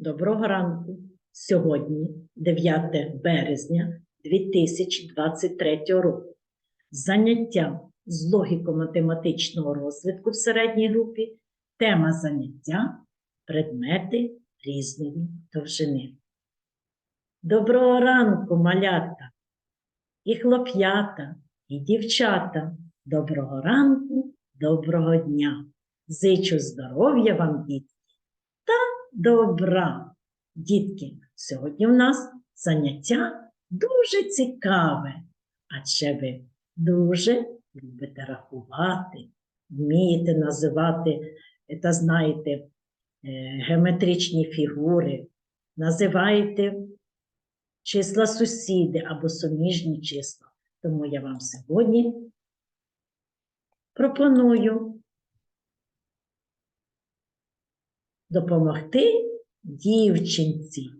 Доброго ранку. Сьогодні, 9 березня 2023 року. Заняття з логіко-математичного розвитку в середній групі. Тема заняття предмети різної довжини. Доброго ранку, малята, і хлоп'ята, і дівчата. Доброго ранку, доброго дня. Зичу здоров'я вам, дітки, та добра. Дітки, сьогодні в нас заняття дуже цікаве, адже ви дуже любите рахувати, вмієте називати та знаєте е, геометричні фігури, називаєте числа сусіди або суміжні числа. Тому я вам сьогодні пропоную допомогти дівчинці,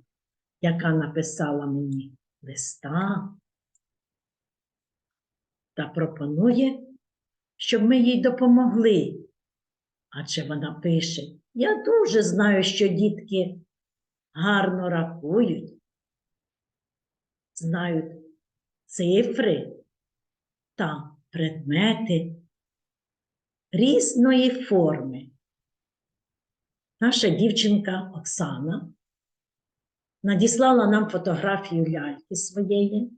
яка написала мені листа та пропонує, щоб ми їй допомогли. Адже вона пише: Я дуже знаю, що дітки гарно рахують, знають цифри та предмети різної форми. Наша дівчинка Оксана надіслала нам фотографію ляльки своєї.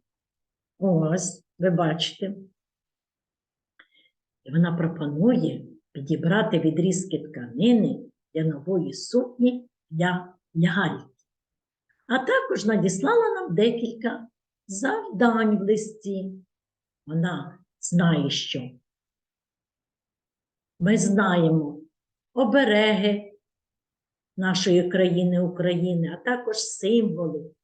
Ось, ви бачите. І вона пропонує підібрати відрізки тканини для нової сукні для ляльки. А також надіслала нам декілька завдань в листі. Вона знає, що ми знаємо обереги нашої країни України, а також символи.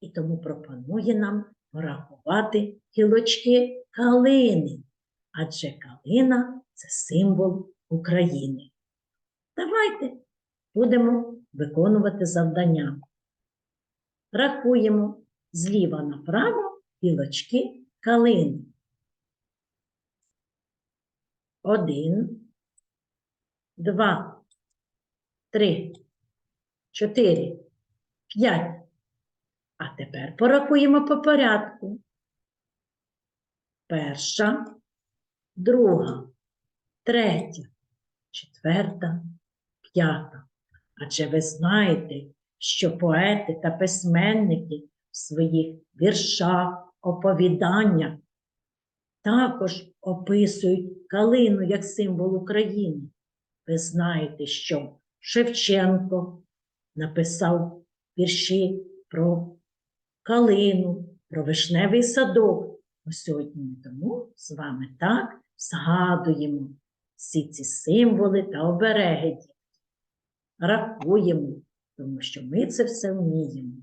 І тому пропонує нам порахувати гілочки калини, адже калина це символ України. Давайте будемо виконувати завдання. Рахуємо зліва направо гілочки калини. Один, два, три, чотири, п'ять. А тепер порахуємо по порядку. Перша, друга, третя, четверта, п'ята. Адже ви знаєте, що поети та письменники в своїх віршах, оповіданнях також описують калину як символ України. Ви знаєте, що Шевченко написав вірші про калину, про вишневий садок. Ось сьогодні ми тому з вами так згадуємо всі ці символи та обереги. Рахуємо, тому що ми це все вміємо.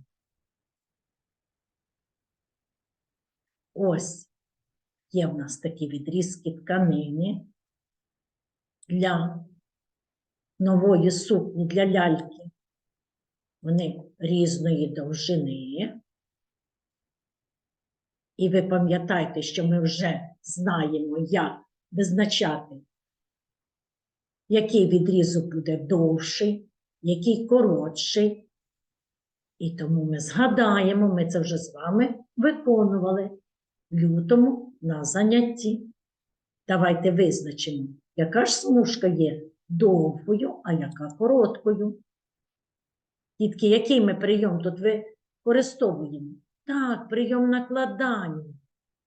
Ось є в нас такі відрізки тканини для нової сукні для ляльки. Вони різної довжини. І ви пам'ятаєте, що ми вже знаємо, як визначати, який відрізок буде довший, який коротший. І тому ми згадаємо, ми це вже з вами виконували в лютому на занятті. Давайте визначимо, яка ж смужка є довгою, а яка короткою. Дітки, який ми прийом тут використовуємо? Так, прийом накладання.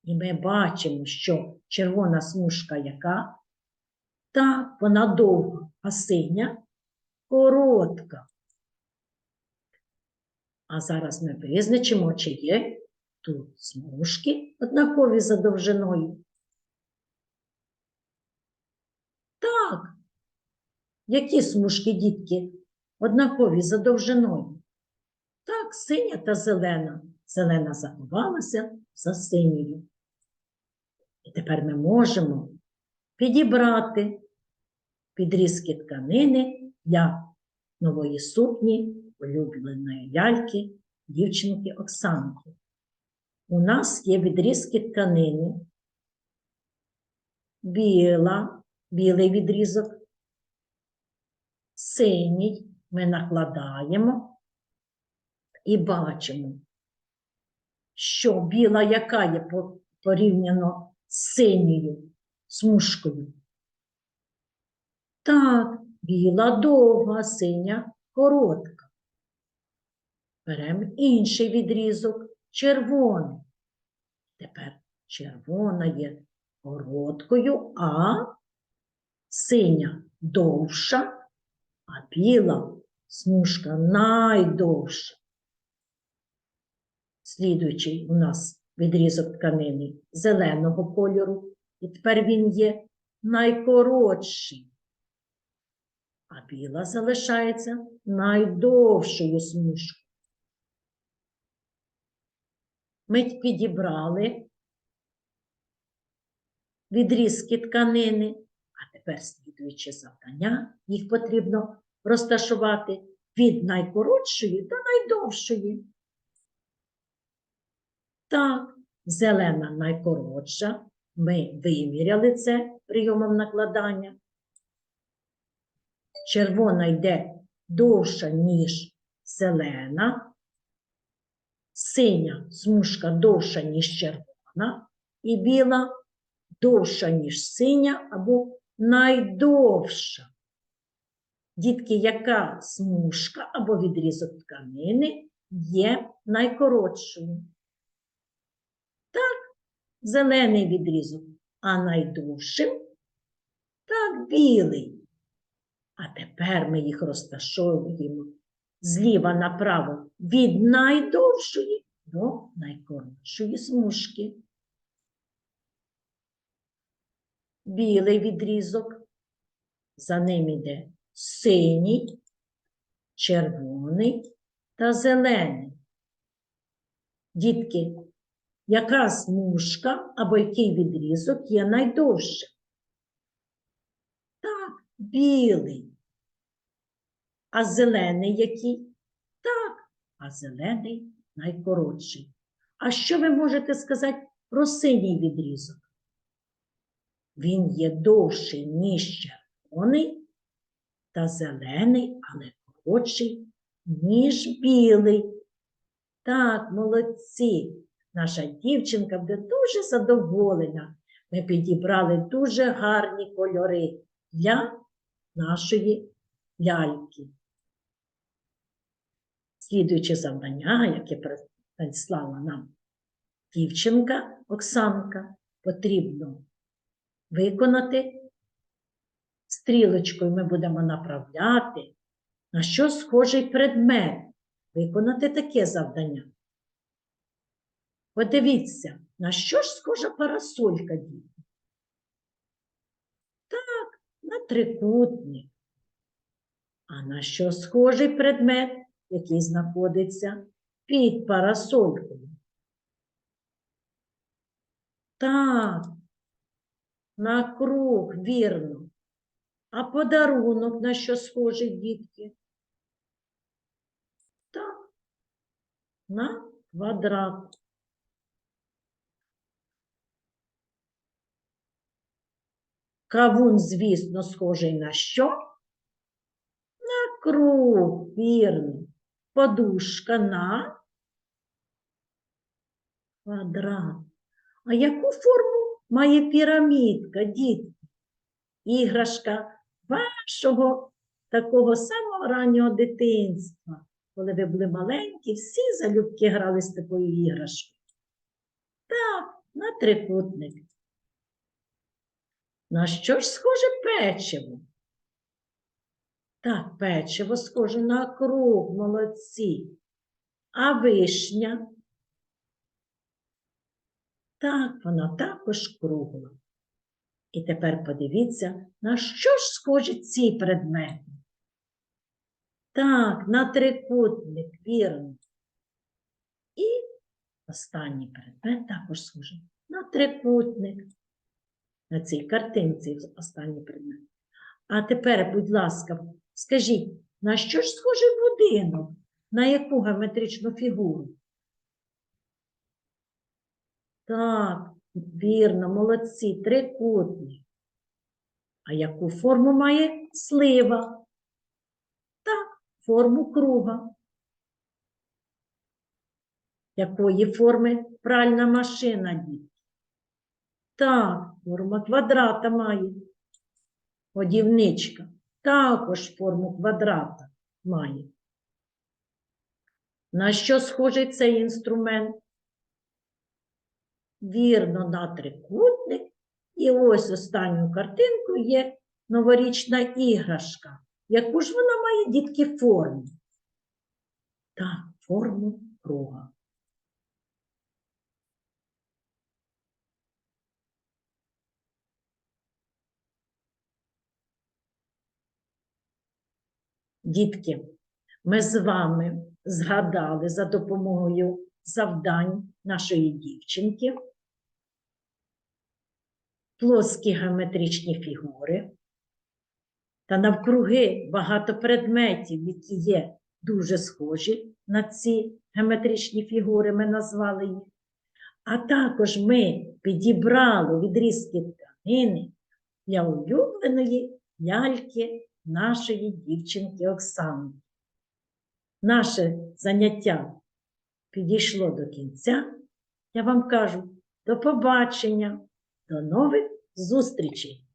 І ми бачимо, що червона смужка яка? Так, вона довга, а синя коротка. А зараз ми визначимо, чи є тут смужки однакові за довжиною. Так, які смужки, дітки, однакові за довжиною? Так, синя та зелена. Зелена заховалася за синьою. І тепер ми можемо підібрати підрізки тканини для нової сукні улюбленої ляльки дівчинки Оксанки. У нас є відрізки тканини, біла, білий відрізок, синій ми накладаємо І бачимо, що біла яка є порівняно з синьою смужкою. Так, біла довга, синя коротка. Беремо інший відрізок червоний. Тепер червона є короткою, а синя довша, а біла смужка найдовша. Слідуючий у нас відрізок тканини зеленого кольору, і тепер він є найкоротший. А біла залишається найдовшою смужкою. Ми підібрали відрізки тканини, а тепер слідуюче завдання, їх потрібно розташувати від найкоротшої до найдовшої. Так, зелена найкоротша. Ми виміряли це прийомом накладання. Червона йде довша, ніж зелена. Синя смужка довша, ніж червона, і біла довша, ніж синя або найдовша. Дітки, яка смужка або відрізок тканини є найкоротшою? Так, зелений відрізок, а найдовшим так, білий. А тепер ми їх розташовуємо зліва направо від найдовшої до найкоротшої смужки. Білий відрізок, за ним іде синій, червоний та зелений. Дітки, яка смужка або який відрізок є найдовшим? Так, білий. А зелений який? Так, а зелений найкоротший. А що ви можете сказати про синій відрізок? Він є довший, ніж червоний та зелений, але коротший, ніж білий. Так, молодці. Наша дівчинка буде дуже задоволена. Ми підібрали дуже гарні кольори для нашої ляльки. Слідуюче завдання, яке прислала нам дівчинка Оксанка, потрібно виконати. Стрілочкою ми будемо направляти, на що схожий предмет. Виконати таке завдання. Подивіться, на що ж схожа парасолька діти? Так, на трикутник. А на що схожий предмет, який знаходиться під парасолькою? Так, на круг, вірно. А подарунок на що схожий, дітки? Так, на квадрат. Кавун, звісно, схожий на що? На круг, вірно. Подушка на квадрат. А яку форму має пірамідка, дітки? Іграшка вашого такого самого раннього дитинства, коли ви були маленькі, всі залюбки грали з такою іграшкою. Так, на трикутник. На що ж схоже печиво? Так, печиво схоже на круг, молодці. А вишня? Так, вона також кругла. І тепер подивіться, на що ж схожі ці предмети? Так, на трикутник, вірно. І останній предмет також схожий на трикутник. На цій картинці останній предмет. А тепер, будь ласка, скажіть, на що ж схожий будинок? На яку геометричну фігуру? Так, вірно, молодці, трикутник. А яку форму має слива? Так, форму круга. Якої форми пральна машина, дітки? Так, форма квадрата має. Годівничка також форму квадрата має. На що схожий цей інструмент? Вірно, на трикутник. І ось останньою картинкою є новорічна іграшка. Яку ж вона має дітки форму? Так, форму круга. Дітки, ми з вами згадали за допомогою завдань нашої дівчинки плоскі геометричні фігури та навкруги багато предметів, які є дуже схожі на ці геометричні фігури, ми назвали їх. А також ми підібрали відрізки тканини для улюбленої ляльки нашої дівчинки Оксани. Наше заняття підійшло до кінця. Я вам кажу до побачення, до нових зустрічей!